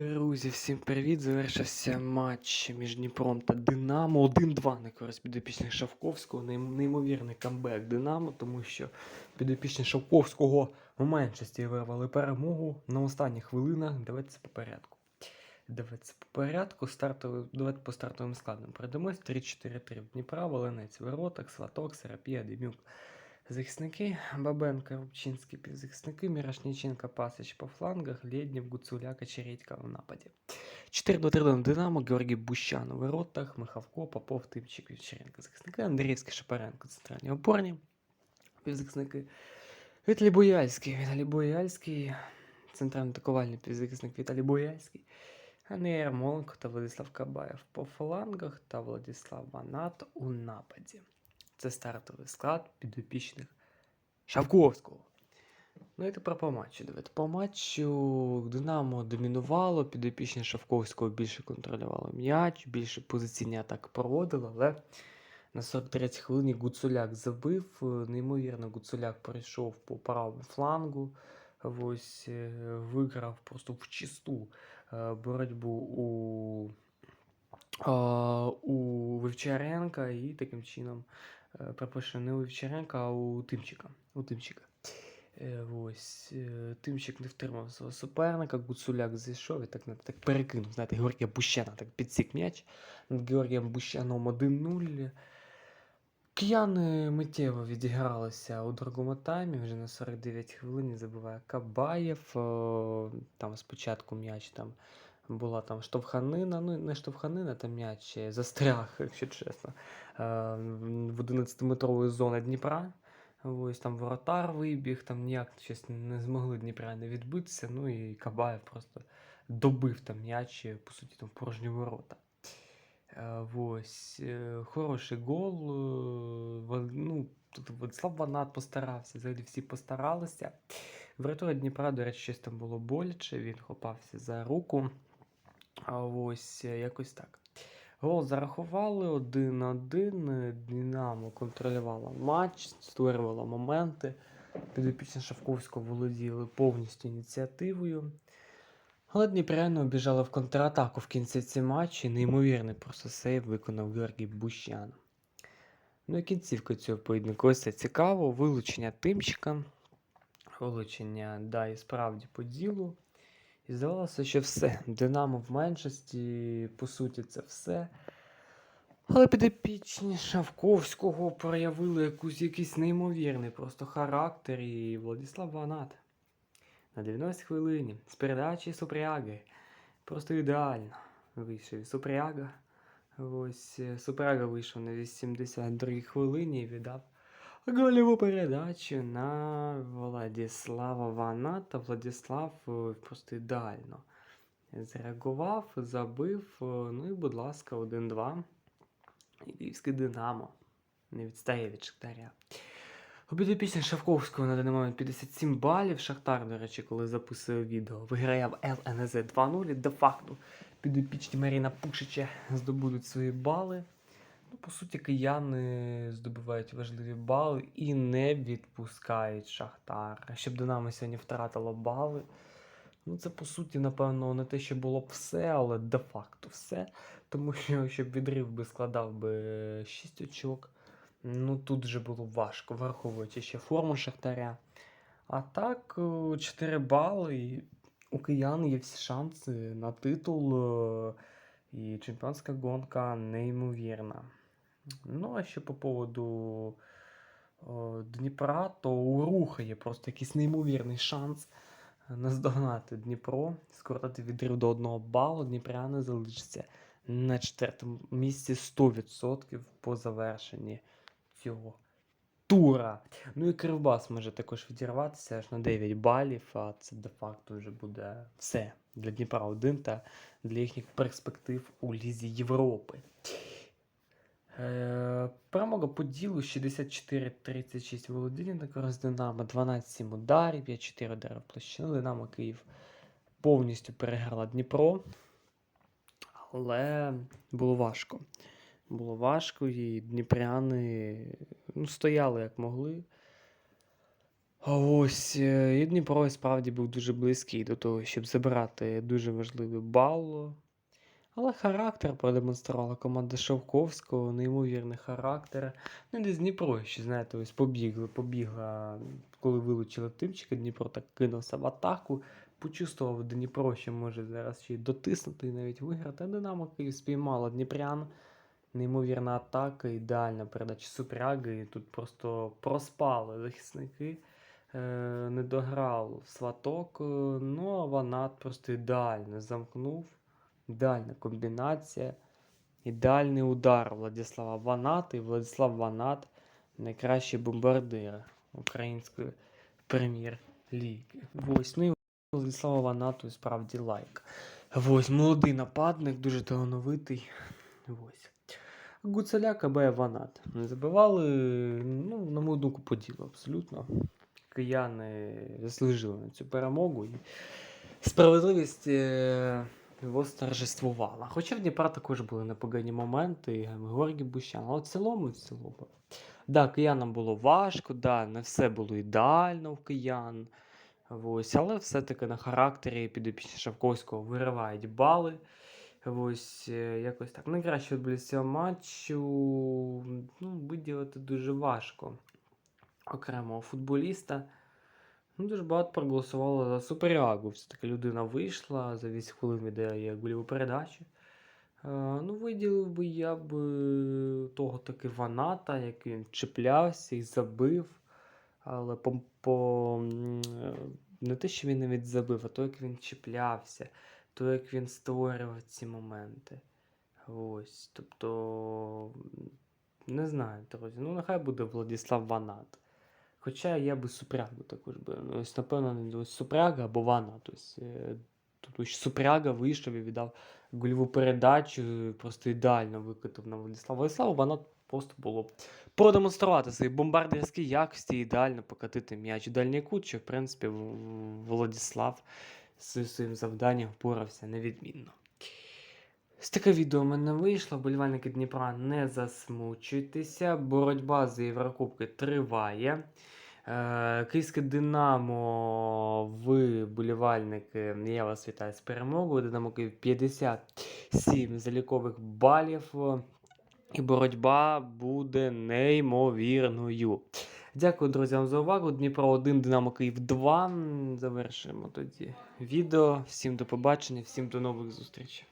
Друзі, всім привіт! Завершився матч між Дніпром та Динамо. 1-2 на користь підопічних Шавковського. Неймовірний камбек Динамо, тому що підопічні Шавковського в меншості вирвали перемогу на останніх хвилинах. Давайте по порядку. Давайте по порядку. Стартовий, давайте по стартовим складам пройдемось. 3-4-3 в Дніпра, Волинець, Вороток, Сваток, Серапія, Демюк. Захисники Бабенко, Рубчинський, півзахисники, Мірошніченка, Пасич по флангах, Лєднєв, Гуцуляк, Чередька в нападі. 4-2-3 Динамо, Георгій Бущан у воротах, Михавко, Попов, Тимчик, Вівчаренко. Захисники, Андріївський, Шапаренко, центральні опорні. Півзахисники Віталій Бояльський, Віталій Бояльський, центральний атакувальний півзахисник Віталій Бояльський. Андрій Ярмоленко та Владислав Кабаєв по флангах та Владислав Ванат у нападі. Це стартовий склад підопічних Шавковського. Ну і тепер по матчу. Давайте по матчу Динамо домінувало, підопічні Шавковського більше контролювали м'яч, більше позиційні атаки проводило, але на 43-й хвилині Гуцуляк забив. е, Неймовірно, Гуцуляк перейшов по правому флангу. Ось е, виграв просто в чисту е, боротьбу у, у Вивчаренка і таким чином Е, Перепрошую, не у Вівчаренка, а у Тимчика. У Тимчика. Е, Ось. е, Тимчик не втримав свого суперника, Гуцуляк зайшов і так, так перекинув. Знаєте, Георгія Бущана так підсік м'яч. Над Георгієм Бущаном 1-0. Кияни миттєво відігралися у другому таймі, вже на 49 хвилин забиває Кабаєв. Там спочатку м'яч там була там штовханина, ну не штовханина, там м'яч застряг, якщо чесно, е, в 11-метрової зони Дніпра. Ось там воротар вибіг, там ніяк щось не змогли Дніпряни відбитися. Ну і Кабаєв просто добив там м'яч, по суті, там порожні ворота. Е, Ось. е, Хороший гол. Ну, тут Владислав Ванат постарався, взагалі всі постаралися. Вратура Дніпра, до речі, щось там було боляче, він хопався за руку. Ось е, якось так. Гол зарахували 1-1. е, Динамо контролювала матч, створювала моменти. Підопічні Шавковського володіли повністю ініціативою. Але Дніпряни обіжали в контратаку в кінці цього матчі. Неймовірний просто сейв виконав Георгій Бущан. Ну і кінцівка цього поєдинку ось це цікаво. Вилучення тимчика. Вилучення, да, і справді по ділу. І здавалося, що все. Динамо в меншості, по суті, це все. Але підопічні Шавковського проявили якусь, якийсь неймовірний просто характер і Владислав Ванат. На 90 хвилині з передачі Супряги. Просто ідеально вийшов Супряга. Ось е, Супряга вийшов на 82 хвилині і віддав гольову передачу на Владислава Ваната. Владислав е, просто ідеально зреагував, забив. е, Ну і, будь ласка, 1-2. І Київське Динамо не відстає від Шахтаря. У підопічні Шавковського на даний момент 57 балів. Шахтар, до речі, коли записував відео, виграє в ЛНЗ 2-0. Де-факто підопічні Маріна Пушича здобудуть свої бали. Ну, по суті, кияни здобувають важливі бали і не відпускають Шахтар. Щоб Динамо сьогодні втратило бали. Ну, це по суті, напевно, не те, що було б все, але де-факто все. Тому що щоб відрив би складав би 6 очок. Ну, тут вже було важко, враховуючи ще форму Шахтаря. А так, 4 бали. І у киян є всі шанси на титул. е, І чемпіонська гонка неймовірна. Ну, а ще по поводу о, Дніпра, то у Руха є просто якийсь неймовірний шанс наздогнати Дніпро, скоротити відрив до одного балу. Дніпряни залишаться на четвертому місці 100% по завершенні цього тура. Ну і Кривбас може також відірватися аж на 9 балів, а це де-факто вже буде все для Дніпра 1 та для їхніх перспектив у Лізі Європи. Е, перемога по ділу 64-36 володіння на користь Динамо, 12-7 ударів, 5-4 удари в площину. Динамо Київ повністю переграла Дніпро. Але було важко. Було важко, і дніпряни ну, стояли як могли. А ось е, і Дніпро справді був дуже близький до того, щоб забрати дуже важливий бал. Але характер продемонструвала команда Шовковського, неймовірний характер. Ну, десь Дніпро ще, знаєте, ось побігла, побігла, коли вилучили тимчика, Дніпро так кинувся в атаку. Почувствував Дніпро, що може зараз ще й дотиснути і навіть виграти. Динамо Київ спіймала Дніпрян. Неймовірна атака, ідеальна передача Супряги. І тут просто проспали захисники. Е, не дограв сваток. е, Ну, а Ванат просто ідеально замкнув. Ідеальна комбінація. Ідеальний удар Владислава Ваната і Владислав Ванат найкращий бомбардир української прем'єр-ліги. Ось, ну і Владислава Ванату справді лайк. Ось, молодий нападник, дуже талановитий. Ось. Гуцуля КБ Ванат. Не забивали, ну, на мою думку, по ділу абсолютно. Кияни заслужили на цю перемогу. І справедливість е, восторжествувала. Хоча в Дніпра також були непогані моменти, і Георгій Бущан, але в цілому, в цілому. Да, киянам було важко, да, не все було ідеально в киян. Ось, але все-таки на характері підопічні Шавковського виривають бали. Ось е, якось так. Найкраще футболіст цього матчу ну, виділити дуже важко окремого футболіста. Ну, дуже багато проголосувало за суперіагу. Все-таки людина вийшла, за 8 хвилин віддає гольову передачу. Е, ну, виділив би я б е, того таки Ваната, як він чіплявся і забив. Але по, по, е, не те, що він навіть забив, а то, як він чіплявся, то, як він створював ці моменти. Ось. Тобто, не знаю, друзі. Ну, нехай буде Владислав Ванат. Хоча я би Супрягу також би. ну, Ось, напевно, ось Супряга або е, Тут Супряга вийшов і віддав гольову передачу, просто ідеально викотив на Владислава. Владиславу Ванат просто було продемонструвати свої бомбардирські якості, ідеально покатити м'яч у дальній кут, що, в принципі, Владислав зі своїм завданням впорався невідмінно. Ось таке відео в мене вийшло. Болівальники Дніпра не засмучуйтеся. Боротьба за Єврокубки триває. Е, Київське Динамо, ви, болівальники, я вас вітаю з перемогою. Динамо Київ 57 залікових балів. І боротьба буде неймовірною. Дякую, друзям, за увагу. Дніпро 1, Динамо Київ 2. Завершуємо тоді відео. Всім до побачення, всім до нових зустрічей.